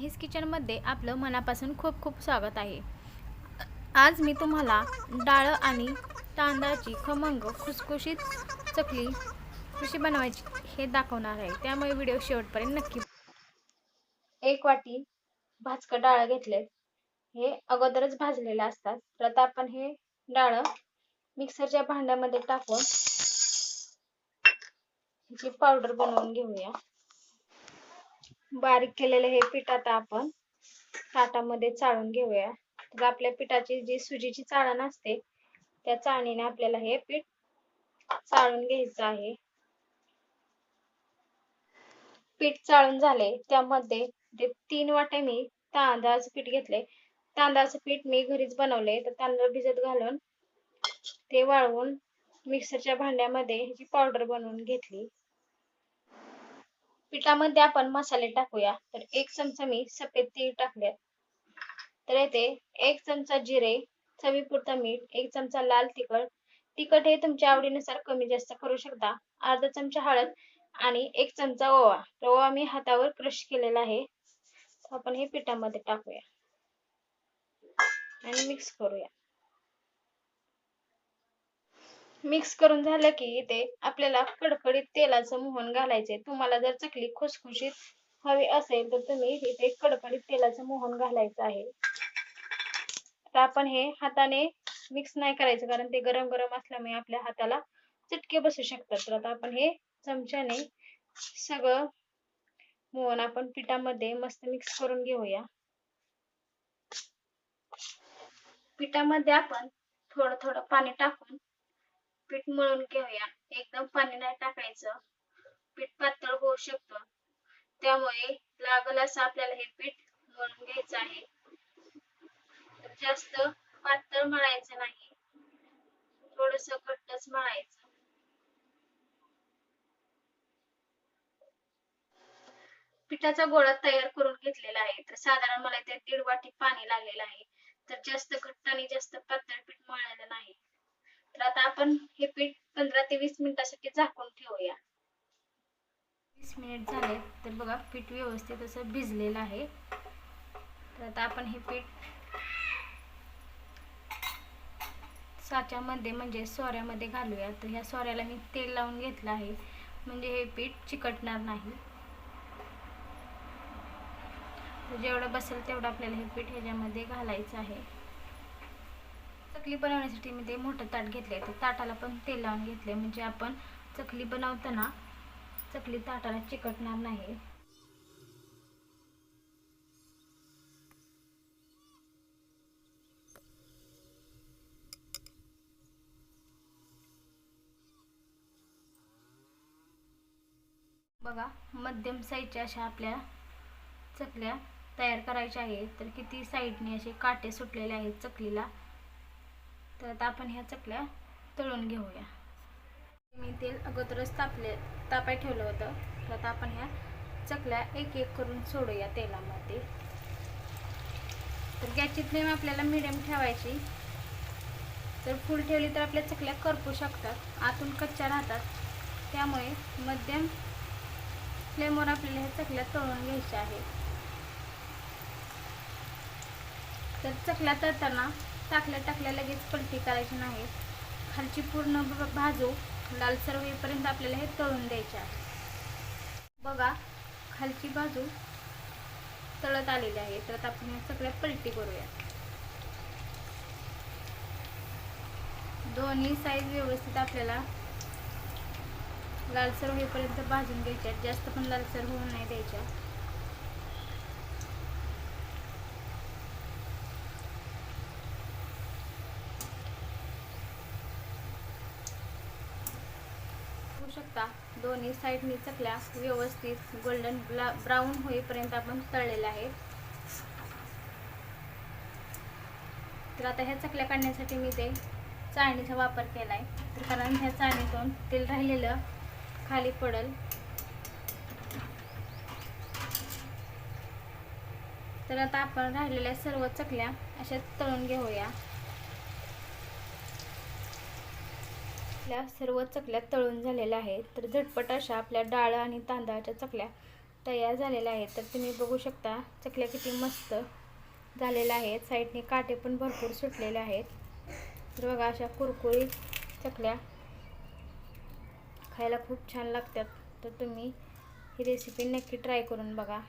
माहीस किचनमध्ये आपलं मनापासून खूप खूप स्वागत आहे. आज मी तुम्हाला डाळ आणि तांदळाची खमंग खुसखुशीत चकली कशी बनवायची हे दाखवणार आहे. त्यामुळे व्हिडिओ शेवटपर्यंत नक्की एक वाटी भाजकं डाळ घेतलेत. हे अगोदरच भाजलेले असतात. तर आता आपण हे डाळ मिक्सरच्या भांड्यामध्ये टाकून ह्याची पावडर बनवून घेऊया. बारीक केलेलं हे पीठ आता आपण ताटामध्ये चाळून घेऊया. तर आपल्या पिठाची जी सुजीची चाळण असते त्या चाळणीने आपल्याला हे पीठ चाळून घ्यायचं आहे. पीठ चाळून झाले त्यामध्ये ते तीन वाटे मी तांदळाचं पीठ घेतले. तांदळाचं पीठ मी घरीच बनवले तर तांदूळ भिजत घालून ते वाळवून मिक्सरच्या भांड्यामध्ये ही पावडर बनवून घेतली. पिठामध्ये आपण मसाले टाकूया. तर एक चमचा मी सफेद तीळ टाकले. तर येथे एक चमचा जिरे चवीपुरता मीठ एक चमचा लाल तिखट. तिखट हे तुमच्या आवडीनुसार कमी जास्त करू शकता. अर्धा चमचा हळद आणि एक चमचा ओवा. ओवा मी हातावर क्रश केलेला आहे. आपण हे पिठामध्ये टाकूया. आणि मिक्स करूया. मिक्स करून झालं की इथे आपल्याला कडकडीत तेलाचं मोहन घालायचे तुम्हाला जर चकली खुसखुशीत हवी असेल तर तुम्ही इथे कडकडीत तेलाचं मोहन घालायचं आहे. तर आपण हे हाताने मिक्स नाही करायचं कारण ते गरम गरम असल्यामुळे आपल्या हाताला चटके बसू शकतात. तर आता आपण हे चमच्याने सगळं मोहन आपण पिठामध्ये मस्त मिक्स करून घेऊया. पिठामध्ये आपण थोडं थोडं पाणी टाकून पीठ मळून घेऊया. एकदम पाणी नाही टाकायचं. पीठ पातळ होऊ शकतं. त्यामुळे लागल असं आपल्याला हे पीठ मळून घ्यायचं आहे. जास्त पातळ मळायचं नाही. थोडस घट्टच मळायचं. पिठाचा गोळा तयार करून घेतलेला आहे. तर साधारण मला इथे दीड वाटी पाणी लागलेलं आहे. तर जास्त घट्ट आणि जास्त पातळ पीठ मळायला नाही. तर आता आपण हे पीठ पंधरा ते वीस मिनिटासाठी झाकून ठेवूया. वीस मिनिट झाले तर बघा पीठ व्यवस्थित असं भिजलेलं आहे. तर आता आपण हे पीठ साच्यामध्ये म्हणजे सोऱ्यामध्ये घालूया. तर ह्या सोऱ्याला मी तेल लावून घेतलं आहे. म्हणजे हे पीठ चिकटणार नाही. जेवढं बसेल तेवढं आपल्याला हे पीठ ह्याच्यामध्ये घालायचं आहे. चकली बनवण्यासाठी मी ते मोठं ताट घेतले ते ताटाला पण तेल लावून घेतले म्हणजे आपण चकली बनवताना चकली ताटाला चिकटणार नाही. बघा मध्यम साईजच्या अशा आपल्या चकल्या तयार करायच्या आहेत. तर किती साईडने असे काटे सुटलेले आहेत चकलीला. तर आता आपण ह्या चकल्या तळून घेऊया. मी तेल अगोदरच तापले तापाय ठेवलं होतं. तर आता आपण ह्या चकल्या एक एक करून सोडूया तेलामध्ये. तर गॅसची फ्लेम आपल्याला मिडियम ठेवायची. जर फुल ठेवली तर आपल्या चकल्या करपू शकतात. आतून कच्च्या राहतात. त्यामुळे मध्यम फ्लेमवर आपल्याला ह्या चकल्या तळून घ्यायच्या आहेत. तर चकल्या तळताना टाकल्या टाकल्या लगेच पलटी करायची नाही. खालची पूर्ण भाजू लालसर होईपर्यंत आपल्याला हे तळून द्यायच्या बघा खालची बाजू तळत आलेली आहे. तर आपण सगळ्या पलटी करूया. दोन्ही साईज व्यवस्थित आपल्याला लालसर होईपर्यंत भाजून घ्यायच्या जास्त पण लालसर होऊन नाही द्यायच्या शकता. दोन्ही साईडनी चकल्या व्यवस्थित गोल्डन ब्ला ब्राऊन होईपर्यंत आपण तळलेल्या आहे. तर आता ह्या चकल्या काढण्यासाठी मी ते चाळणीचा वापर केला आहे तर कारण ह्या चाळणीतून तेल राहिलेलं खाली पडल. तर आता आपण राहिलेल्या सर्व चकल्या अशा तळून घेऊया. आपल्या सर्व चकल्या तळून झालेल्या आहेत. तर झटपट अशा आपल्या डाळ आणि तांदळाच्या चकल्या तयार झालेल्या आहेत. तर तुम्ही बघू शकता चकल्या किती मस्त झालेल्या आहेत. साईडने काटे पण भरपूर सुटलेले आहेत. तर बघा अशा कुरकुरीत चकल्या खायला खूप छान लागतात. तर तुम्ही ही रेसिपी नक्की ट्राय करून बघा.